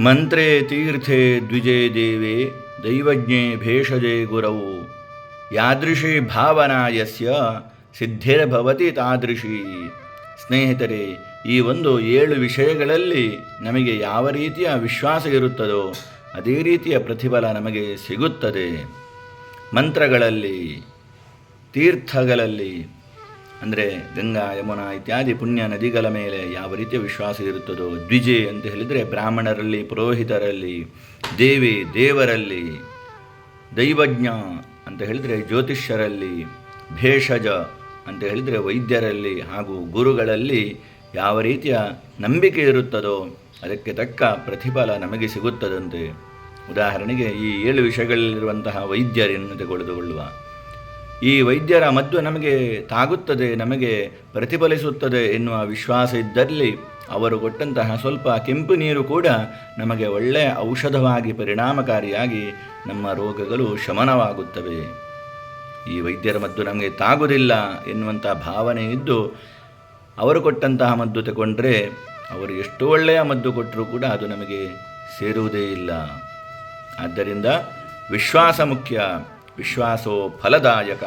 ಮಂತ್ರೇ ತೀರ್ಥೆ ದ್ವಿಜೇ ದೇವೆ, ದೈವಜ್ಞೆ ಭೇಷಜೆ ಗುರವು ಯಾದೃಶಿ ಭಾವನಾ ಯಸ್ಯ ಸಿದ್ಧಿರ್ಭವತಿ ತಾದೃಶಿ. ಸ್ನೇಹಿತರೆ, ಈ ಒಂದು ಏಳು ವಿಷಯಗಳಲ್ಲಿ ನಮಗೆ ಯಾವ ರೀತಿಯ ವಿಶ್ವಾಸ ಇರುತ್ತದೋ, ಅದೇ ರೀತಿಯ ಪ್ರತಿಫಲ ನಮಗೆ ಸಿಗುತ್ತದೆ. ಮಂತ್ರಗಳಲ್ಲಿ, ತೀರ್ಥಗಳಲ್ಲಿ ಅಂದರೆ ಗಂಗಾ, ಯಮುನಾ ಇತ್ಯಾದಿ ಪುಣ್ಯ ನದಿಗಳ ಮೇಲೆ ಯಾವ ರೀತಿಯ ವಿಶ್ವಾಸ ಇರುತ್ತದೋ, ದ್ವಿಜೆ ಅಂತ ಹೇಳಿದರೆ ಬ್ರಾಹ್ಮಣರಲ್ಲಿ, ಪುರೋಹಿತರಲ್ಲಿ, ದೇವಿ, ದೇವರಲ್ಲಿ, ದೈವಜ್ಞ ಅಂತ ಹೇಳಿದರೆ ಜ್ಯೋತಿಷ್ಯರಲ್ಲಿ, ಭೇಷಜ ಅಂತ ಹೇಳಿದರೆ ವೈದ್ಯರಲ್ಲಿ ಹಾಗೂ ಗುರುಗಳಲ್ಲಿ ಯಾವ ರೀತಿಯ ನಂಬಿಕೆ ಇರುತ್ತದೋ, ಅದಕ್ಕೆ ತಕ್ಕ ಪ್ರತಿಫಲ ನಮಗೆ ಸಿಗುತ್ತದಂತೆ. ಉದಾಹರಣೆಗೆ ಈ ಏಳು ವಿಷಯಗಳಲ್ಲಿರುವಂತಹ ವೈದ್ಯರನ್ನು ತೆಗೆದುಕೊಳ್ಳುವ ಈ ವೈದ್ಯರ ಮದ್ದು ನಮಗೆ ತಾಗುತ್ತದೆ, ನಮಗೆ ಪ್ರತಿಫಲಿಸುತ್ತದೆ ಎನ್ನುವ ವಿಶ್ವಾಸ ಇದ್ದಲ್ಲಿ ಅವರು ಕೊಟ್ಟಂತಹ ಸ್ವಲ್ಪ ಕೆಂಪು ನೀರು ಕೂಡ ನಮಗೆ ಒಳ್ಳೆಯ ಔಷಧವಾಗಿ ಪರಿಣಾಮಕಾರಿಯಾಗಿ ನಮ್ಮ ರೋಗಗಳು ಶಮನವಾಗುತ್ತವೆ. ಈ ವೈದ್ಯರ ಮದ್ದು ನಮಗೆ ತಾಗುವುದಿಲ್ಲ ಎನ್ನುವಂಥ ಭಾವನೆ ಇದ್ದು, ಅವರು ಕೊಟ್ಟಂತಹ ಮದ್ದು ತಗೊಂಡ್ರೆ ಅವರು ಎಷ್ಟು ಒಳ್ಳೆಯ ಮದ್ದು ಕೊಟ್ಟರೂ ಕೂಡ ಅದು ನಮಗೆ ಸೇರುವುದೇ ಇಲ್ಲ. ಆದ್ದರಿಂದ ವಿಶ್ವಾಸ ಮುಖ್ಯ. ವಿಶ್ವಾಸೋ ಫಲದಾಯಕ